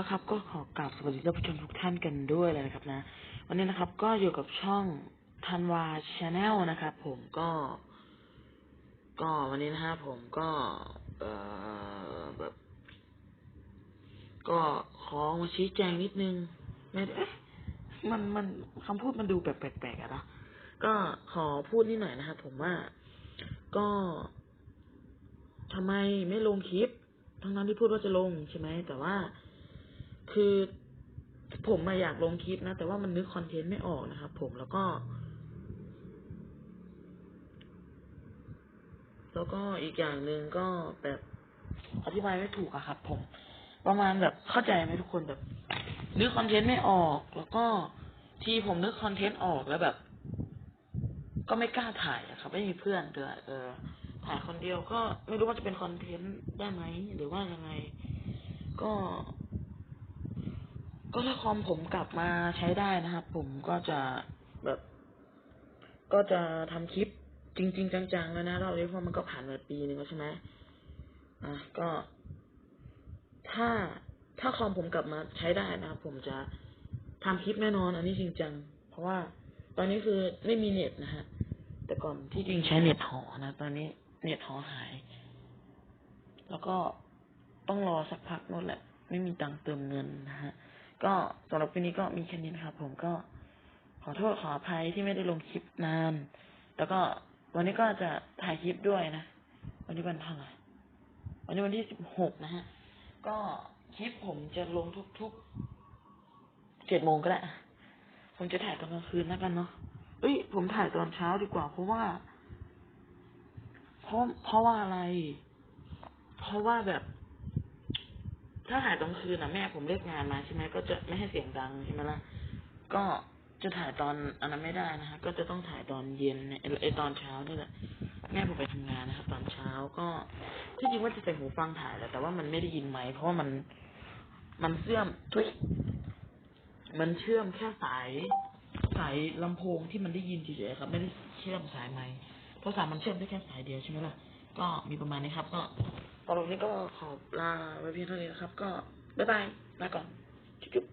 แล้วครับก็ขอกราบสวัสดีท่านผู้ชมทุกท่านกันด้วยเลยนะครับนะ วันนี้นะครับก็อยู่กับช่องธันวาชาแนลนะครับ ผมก็ ก็วันนี้นะฮะผมก็ เอ่อแบบ ก็ขอมาชี้แจงนิดนึงไม่ได้เอ๊ะมันมันคำพูดมันดูแปลกๆอะนะก็ขอพูดนิดหน่อยนะครับผมว่าก็ทำไมไม่ลงคลิปทั้งนั้นที่พูดว่าจะลงใช่ไหมแต่ว่า คือผมมาอยากลงคลิปนะ แต่ว่ามันนึกคอนเทนต์ไม่ออกนะครับผมแล้วก็ แล้วก็อีกอย่างหนึ่งก็แบบอธิบายไม่ถูกอะครับผม ประมาณแบบเข้าใจไหมทุกคนแบบ นึกคอนเทนต์ไม่ออก แล้วก็ที่ผมนึกคอนเทนต์ออกแล้วแบบ ก็ไม่กล้าถ่ายอะครับ ไม่มีเพื่อนด้วยเออ ถ่ายคนเดียวก็ไม่รู้ว่าจะเป็นคอนเทนต์ได้ไหมหรือว่ายังไง ก็ ก็ถ้าคอมผมกลับมาใช้ได้นะครับ ผมก็จะแบบ ก็จะทำคลิปจริง ๆ จังๆแล้วนะรอบนี้เพราะมันก็ผ่านมาปีนึงแล้วใช่ไหมอะก็ ถ้าถ้าคอมผมกลับมาใช้ได้นะครับผมจะทำคลิปแน่นอน อันนี้จริงจังเพราะว่าตอนนี้คือไม่มีเน็ตนะฮะแต่ก่อนที่จริงใช้เน็ตหอนะ ตอนนี้เน็ตหอหาย แล้วก็ต้องรอสักพักนู่นแหละ ไม่มีตังค์เติมเงินนะฮะ ก็สำหรับวันนี้ก็มีแค่นี้นะครับ ผมก็ขอโทษขออภัยที่ไม่ได้ลงคลิปนาน แล้วก็วันนี้ก็จะถ่ายคลิปด้วยนะ วันนี้วันเท่าไหร่วันนี้วันที่สิบหกนะฮะ ก็คลิปผมจะลงทุกๆเจ็ดโมงก็ได้ ผมจะถ่ายตอนกลางคืนแล้วกันเนาะเอ้ย ผมถ่ายตอนเช้าดีกว่า เพราะว่า เพราะเพราะว่าอะไร เพราะว่าแบบ ถ้าถ่ายตอนคืนนะแม่ผมเลิกงานมาใช่ไหมก็จะไม่ให้เสียงดังใช่ไหมล่ะก็จะถ่ายตอนอันนั้นไม่ได้นะฮะก็จะต้องถ่ายตอนเย็นเนี่ยไอตอนเช้านี่แหละแม่ผมไปทำงานนะครับตอนเช้าก็ที่จริงว่าจะใส่หูฟังถ่ายแหละแต่ว่ามันไม่ได้ยินไหมเพราะว่ามันมันเชื่อมทุยมันเชื่อมแค่สายสายลำโพงที่มันได้ยินเฉยๆครับ ไม่ได้เชื่อมสายไมค์เพราะสายมันเชื่อมได้แค่สายเดียวใช่ไหมล่ะก็มีประมาณนี้ครับ ก็ ตอนนี้ก็ขอลาไว้เพียงเท่านี้นะครับ ก็บ๊ายบายลาก่อน จุ๊บ